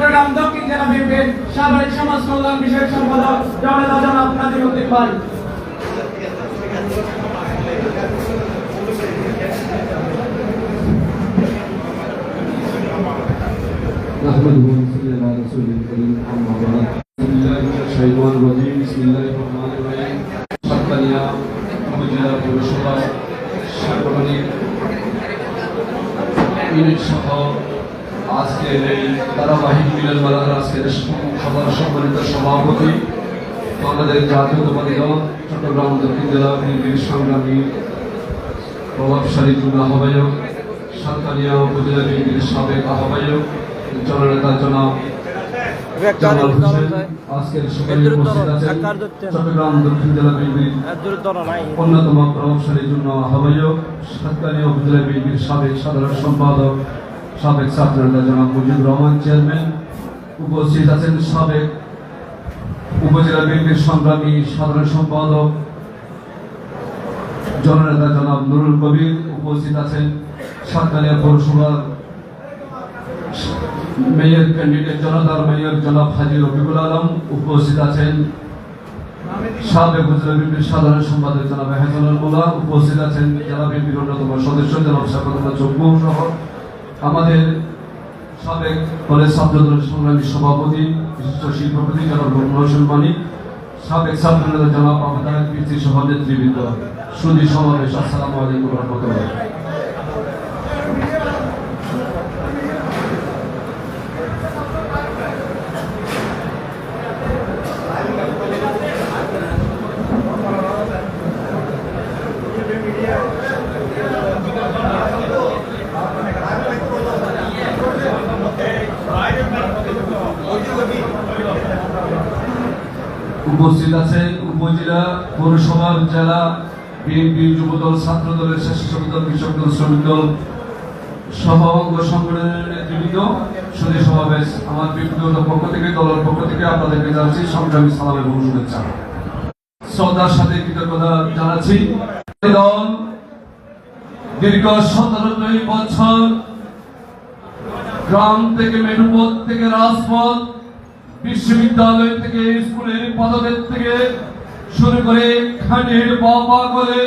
চট্টগ্রাম দক্ষিণ জেলা বিএনপির সাবেক সমাজ কল্যাণ বিষয়ক সম্পাদক জনতা জনাব নাজির উদ্দিন ভাই نحمده ونصلي على رسوله الكريم أما بعد بسم الله من الشيطان الرجيم بسم الله الرحمن الرحيم সাতকানিয়া উপজেলা পৌরসভা সাংগঠনিক ইউনিট সহ আজকের এই ধারাবাহিক মিলন মেলার আজকের সভার সম্মানিত সভাপতি বাংলাদেশ জাতীয়তাবাদী দল চট্টগ্রাম দক্ষিণ জেলা বিএনপির সংগ্রামী প্রভাবশালী যুব আহ্বায়ক সাতকানিয়া উপজেলা বিএনপির সাবেক আহ্বায়ক জননেতা জনাব আজকের সকালে উপস্থিত আছেন চট্টগ্রাম দক্ষিণ জেলা বিএনপির অন্যতম প্রভাবশালী যুগ্ম আহ্বায়ক সাতকানিয়া উপজেলা বিএনপির সাবেক সাধারণ সম্পাদক সাবেক ছাত্রনেতা জনাব মুজিবুর রহমান চেয়ারম্যান উপস্থিত আছেন সাবেক উপজেলা বিএনপির সংগ্রামী সাধারণ সম্পাদক জননেতা জনাব নুরুল কবির উপস্থিত আছেন সাতকানিয়া পৌরসভার মেয়র ক্যান্ডিডেট জনতার মেয়র জনাব হাজি রফিকুল আলম উপস্থিত আছেন। সাবেক উপজেলা বিএনপির সাধারণ সম্পাদক জনাব হেসানুল উপস্থিত আছেন। জেলা বিএনপির অন্যতম সদস্য জনাব শাকরুল্লাহ চব্বু সহ আমাদের সাবেক কলেজ ছাত্রদলের সংগ্রামী সভাপতি, বিশিষ্ট শিল্পপতি জনাব হোসেন মানিক সাবেক ছাত্রনেতা জনাব আহমেদ পিসি সহ নেতৃবৃন্দ সুদী সমাবেশ, আসসালামু আলাইকুম রহমতুল্লাহ। উপস্থিত আছেন উপজেলা পৌরসভার জেলা, বিএনপি যুবদল ছাত্র দলের স্বেচ্ছাসেবক দল কৃষক দল, শ্রমিক দল সহ সংগঠনের নেতৃবৃন্দ সমাবেশ। আমার ব্যক্তিগত পক্ষ থেকে, দলের পক্ষ থেকে আপনাদেরকে জানাচ্ছি সংগ্রামী শুভেচ্ছা। শ্রদ্ধার সাথে কৃতজ্ঞতা জানাচ্ছি। দল দীর্ঘ বছর গ্রাম থেকে মেরুপথ থেকে রাজপথ বিশ্ববিদ্যালয় থেকে, স্কুলের পদবের থেকে শুরু করে খানির বাবা করে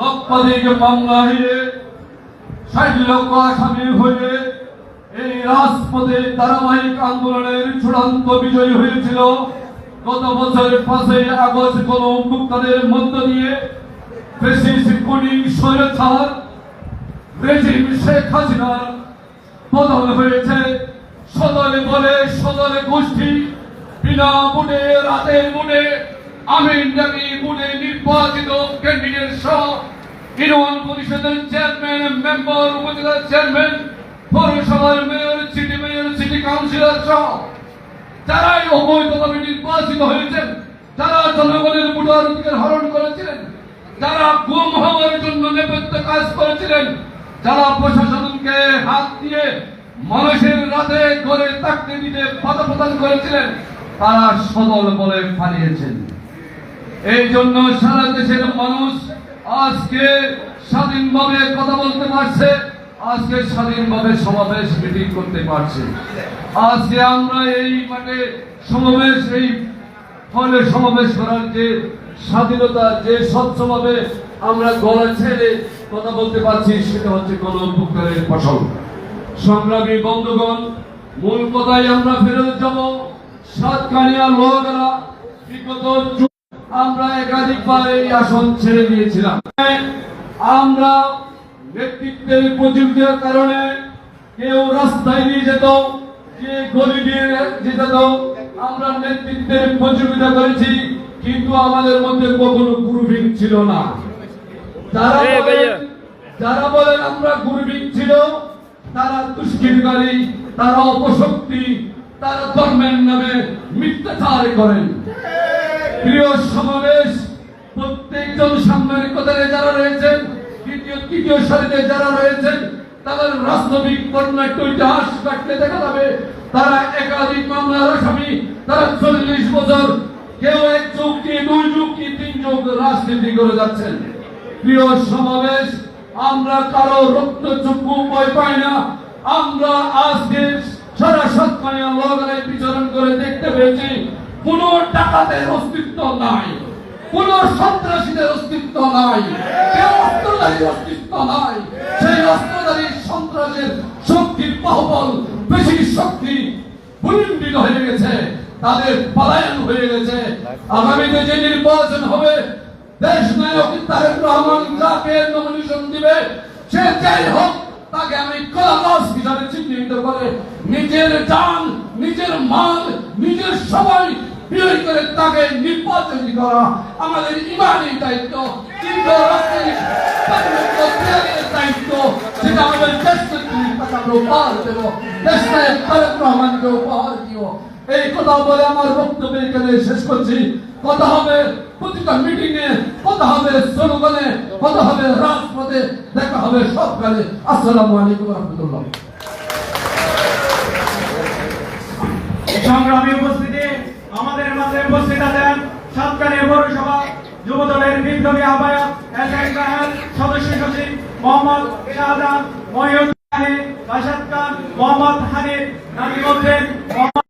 লক্ষাধিক মামলা হয়ে ষাট লক্ষ আসামি হয়ে এই রাজপথে ধারাবাহিক আন্দোলনের চূড়ান্ত বিজয় হয়েছিল। গত বছর পাঁচই আগস্ট কোন মুক্তাদের মধ্য দিয়ে ফেসিস কুনি স্বৈরাচার রেজিম শেখ হাসিনার পতন হয়েছে। সদলে বলে সদলে গোষ্ঠী, বিনা মুনে রাতের মুনে, আমিন নামি মুনে নির্বাচিত ক্যান্ডিডেট সহ ইউনিয়ন পরিষদের চেয়ারম্যান মেম্বার উপজেলার চেয়ারম্যান পৌরসভার mayor city mayor city councillor সহ যারাই অবৈধভাবে নির্বাচিত হয়েছেন, যারা জনগণের ভোটার অধিকার হরণ করেছিলেন, যারা গুম হওয়ার জন্য নেপথ্য কাজ করেছিলেন, যারা প্রশাসনকে হাত দিয়ে মানুষের রাতে ঘরে তাকতে দিতে বাধা প্রদান করেছিলেন, তারা সদল বলে পালিয়েছেন। এই জন্য সারা দেশের মানুষ আজকে স্বাধীনভাবে কথা বলতে পারছে, আজকে স্বাধীনভাবে সমাবেশ মিটিং করতে পারছে। আজকে আমরা এই মানে সমাবেশ, এই ফলে সমাবেশ করার যে স্বাধীনতা, যে স্বচ্ছভাবে আমরা গলা ছেড়ে কথা বলতে পারছি, সেটা হচ্ছে উপকারের ফসল। সংগ্রামী বন্ধুগণ মূল কথায় আমরা ফেরত যাব। সাতকানিয়া লোহাগড়া বিগত আমরা একাধিকবার এই আসন ছেড়ে দিয়েছিলাম। আমরা নেতৃত্বের প্রযুক্তির কারণে কেউ রাস্তায় নিয়ে যেত কে গলি দিয়ে যেত আমরা নেতৃত্বের প্রযোগিতা করেছি কিন্তু আমাদের মধ্যে কখনো গ্রুপিং ছিল না। যারা বলেন যারা বলেন আমরা গ্রুপিং ছিল তারা দুষ্কৃতকারী, তারা অপশক্তি, তারা ধর্মের নামে মিথ্যাচার করেন প্রিয় সমাবেশ, প্রত্যেকজন সাংবাদিক যারা রয়েছেন, দ্বিতীয়, তৃতীয় সারিতে যারা রয়েছেন, তাদের রাজনৈতিক কর্ণাট্য ইতিহাস কাটলে দেখা যাবে। তারা একাধিক মামলার আসামি, তারা চল্লিশ বছর কেউ এক যুগ কি, দুই যুগ তিন যুগ রাজনীতি করে যাচ্ছেন। প্রিয় সমাবেশ আমরা কারও রক্ত চক্ষু ভয় পাই না। আমরা আজকে সারা সাতকানিয়া লগানে বিচরণ করে দেখতে পেয়েছি, কোন ডাকাতের অস্তিত্ব নাই, কোন সন্ত্রাসীদের অস্তিত্ব নাই, কেউ অস্ত্রধারীর অস্তিত্ব নাই। সেই অস্ত্রধারী সন্ত্রাসের শক্তির বাহুবল, বেশি শক্তি বুলন্ডিত হয়ে গেছে, তাদের পলায়ন হয়ে গেছে। আগামীতে যে নির্বাচন হবে দেশ নায়ক তারেক রহমান যাকে নমিনেশন দিবে, সে যাই হোক, তাকে আমি কলাবাস হিসাবে চিহ্নিত করে নিজের জান, নিজের মাল, নিজের সময় বিয়ে করে তাকে নির্বাচন করা আমাদের ইমানি দায়িত্ব কিন্তু দায়িত্ব, সেটা আমাদের দেশ নেত্রী তাকে উপহার দেব, দেশ তারেক রহমানকে উপহার দিব এই কথা বলে আমার বক্তব্য এখানে শেষ করছি। কথা হবে প্রতিটা মিটিং এ কথা হবে, স্লোগানে কথা হবে, রাজপথে দেখা হবে সবকালে। আসসালামু আলাইকুম রহমতুল্লাহ। সংগ্রামী উপস্থিতি, আমাদের মাঝে উপস্থিত আছেন সাতকানিয়া পৌরসভা যুব দলের বিপ্লবী আহ্বায়ক এস সদস্য সচিব মোহাম্মদ শাহজাহান, মহিউদ্দিন রাশাদ খান, মোহাম্মদ হানিফ, নাজিমুদ্দিন, মোহাম্মদ